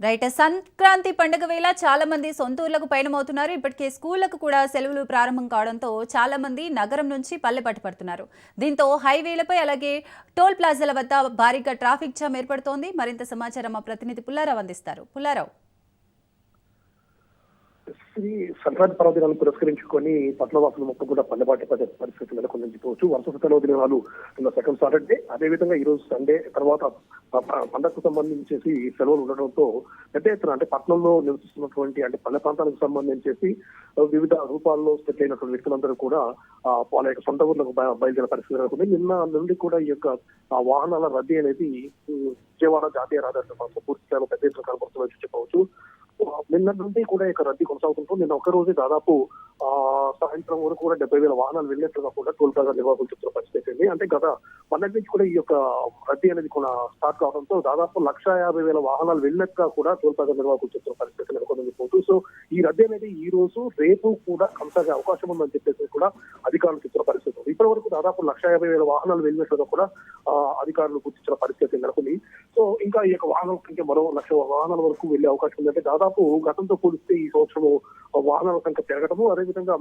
Right Sankranti పండుగ వేళ చాలా మంది సొంత ఊర్లకు పయనమవుతున్నారు. ఇప్పటికే స్కూళ్ళకు కూడా సెలవులు ప్రారంభం కావడంతో చాలా మంది నగరం నుంచి పల్లె పట్టుపడుతున్నారు దీంతో హైవేలపై అలాగే టోల్ ప్లాజాల వద్ద భారీగా ట్రాఫిక్ జామ్ ఏర్పడుతోంది. మరింత సమాచారం మా ప్రతినిధి పుల్లారావు అందిస్తారు. పుల్లారావు. శ్రీ సంక్రాంతి పర్వదినాలను పురస్కరించుకొని పట్నవాసులు మొత్తం కూడా పల్లెబాటి పడే పరిస్థితి నెలకొని వరుస సెలవు దినాలు సెకండ్ సాటర్డే అదేవిధంగా ఈ రోజు సండే తర్వాత ప- పండగకు సంబంధించేసి సెలవులు ఉండడంతో పెద్ద ఎత్తున అంటే పట్నంలో నివసిస్తున్నటువంటి అంటే పల్లె ప్రాంతాలకు సంబంధించేసి వివిధ రూపాల్లో సెట్ అయినటువంటి వ్యక్తులందరూ కూడా వాళ్ళ యొక్క సొంత ఊర్లకు బయ- బయలుదేరే పరిస్థితి నెలకొంది. నిన్న నుండి కూడా ఈ యొక్క వాహనాల రద్దీ అనేది విజయవాడ జాతీయ రహదారి పూర్తి స్థాయిలో పెద్ద ఎత్తున కనబడుతున్నట్టు చెప్పవచ్చు. నిన్న నుండి కూడా ఇక్కడ రద్దీ కొనసాగుతుంటూ నిన్న ఒక రోజు దాదాపు ఆ సాయంత్రం వరకు కూడా డెబ్బై వేల వాహనాలు వెళ్ళినట్లుగా కూడా టోల్ ప్లాజా నిర్వాహకులు చెప్తున్న పరిస్థితి అంటే గత మొన్నటి నుంచి కూడా ఈ యొక్క రద్దీ అనేది కొన స్టార్ట్ కావడంతో దాదాపు లక్ష యాభై వేల వాహనాలు వెళ్ళక కూడా టోల్ ప్లాజా నిర్వాహకులు చెప్తున్న పరిస్థితి నెలకొందని పోతూ సో ఈ రద్దీ అనేది ఈ రోజు రేపు కూడా కొనసాగే అవకాశం ఉందని చెప్పేసి కూడా అధికారులు చెప్తున్న పరిస్థితి. ఇప్పటి వరకు దాదాపు లక్ష యాభై వేల వాహనాలు వెళ్ళినట్లుగా కూడా అధికారులు గుర్తించిన పరిస్థితి నెలకొంది. సో ఇంకా ఈ యొక్క వాహనాల సంఖ్య మరో లక్ష వాహనాల వరకు వెళ్ళే అవకాశం ఉంది అంటే దాదాపు గతంతో పోలిస్తే ఈ సంవత్సరం వాహనాల సంఖ్య పెరగడము అదేవిధంగా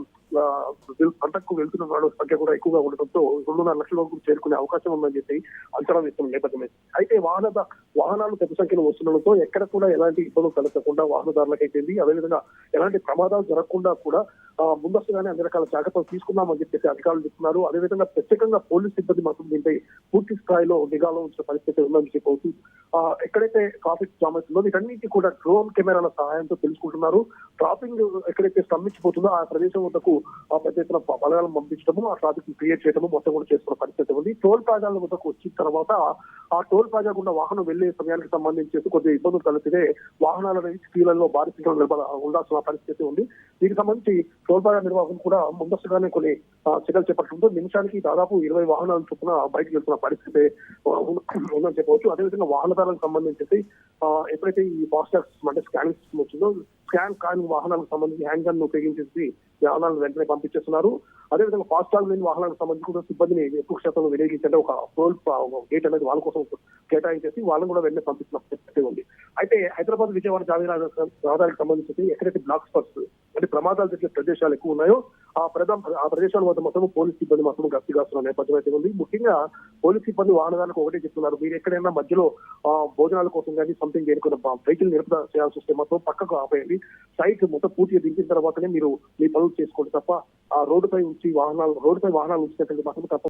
పంటకు వెళ్తున్న వాళ్ళ సంఖ్య కూడా ఎక్కువగా ఉండడంతో రెండున్నర లక్షల వరకు చేరుకునే అవకాశం ఉందని చెప్పి అంచనా వేస్తున్న నేపథ్యమే. అయితే వాహన వాహనాలు పెద్ద సంఖ్యలో వస్తుండడంతో ఎక్కడ కూడా ఎలాంటి ఇబ్బందులు తలెత్తకుండా వాహనదారులకు అయిపోయింది అదేవిధంగా ఎలాంటి ప్రమాదాలు జరగకుండా కూడా ముందస్తుగానే అన్ని రకాల జాగ్రత్తలు తీసుకున్నామని చెప్పేసి అధికారులు చెప్తున్నారు. అదేవిధంగా ప్రత్యేకంగా పోలీస్ సిబ్బంది మాత్రం దీనిపై పూర్తి స్థాయిలో నిఘాలో ఉంచిన పరిస్థితి ఉందని చెప్పవచ్చు ఎక్కడైతే ట్రాఫిక్ జామ్ అవుతుందో వీటన్నిటి కూడా డ్రోన్ కెమెరాల సహాయంతో తెలుసుకుంటున్నారు. ట్రాఫిక్ ఎక్కడైతే స్తంభించిపోతుందో ఆ ప్రదేశం వద్దకు ఆ పెద్ద ఎత్తున బలగాలను పంపించడము ఆ ట్రాఫిక్ క్రియేట్ చేయడము మొత్తం కూడా చేస్తున్న పరిస్థితి ఉంది. టోల్ ప్లాజాల వద్దకు వచ్చిన తర్వాత ఆ టోల్ ప్లాజా గుండా వాహనం వెళ్ళే సమయానికి సంబంధించి కొద్దిగా ఇబ్బందులు కలిపితే వాహనాల స్కీలలో భారీ సంఖ్యలో ఉండాల్సిన పరిస్థితి ఉంది. దీనికి సంబంధించి టోల్ ప్లాజా నిర్వాహకులు కూడా ముందస్తుగానే కొన్ని చర్యలు చేపట్టడంతో నిమిషానికి దాదాపు ఇరవై వాహనాల చొప్పున బయటకు వెళ్తున్న పరిస్థితి ఉందని చెప్పవచ్చు. అదేవిధంగా వాహనదారులకు సంబంధించి ఎప్పుడైతే ఈ ఫాస్టాగ్ అంటే స్కానింగ్ సిస్టమ్ వచ్చిందో స్కాన్ కాని వాహనాలకు సంబంధించి హ్యాండ్ గన్ ఉపయోగించేసి వాహనాలను వెంటనే పంపించేస్తున్నారు. అదేవిధంగా ఫాస్టాగ్ లేని వాహనాలకు సంబంధించి కూడా సిబ్బందిని ఎక్కువ శాతం వినియోగించే ఒక టోల్ గేట్ అనేది వాళ్ళ కోసం కేటాయించేసి వాళ్ళని కూడా వెంటనే పంపిస్తున్న పరిస్థితి ఉంది. అయితే హైదరాబాద్ విజయవాడ జాతీయ రహదారికి సంబంధించి ఎక్కడైతే బ్లాక్ స్పాట్స్ అంటే ప్రమాదాలు జరిగే ప్రదేశాలు ఎక్కువ ఉన్నాయో ఆ ప్రధా ఆ ప్రదేశాల వద్ద మొత్తం పోలీస్ సిబ్బంది మొత్తం గస్తీ కాస్తున్న నేపథ్యం అయితే ఉంది. ముఖ్యంగా పోలీస్ సిబ్బంది వాహనాలకు ఒకటే చెప్తున్నారు. మీరు ఎక్కడైనా మధ్యలో భోజనాల కోసం కానీ సంథింగ్ చేరుకున్న వెహికల్ నిలుపుదల చేయాల్సి వస్తే మొత్తం పక్కకు ఆపేయండి. సైట్ మొత్తం పూర్తిగా దించిన తర్వాతనే మీరు మీ పనులు చేసుకోండి తప్ప ఆ రోడ్డుపై ఉంచి వాహనాలు రోడ్డుపై వాహనాలు ఉంచినట్టు మాత్రం తప్ప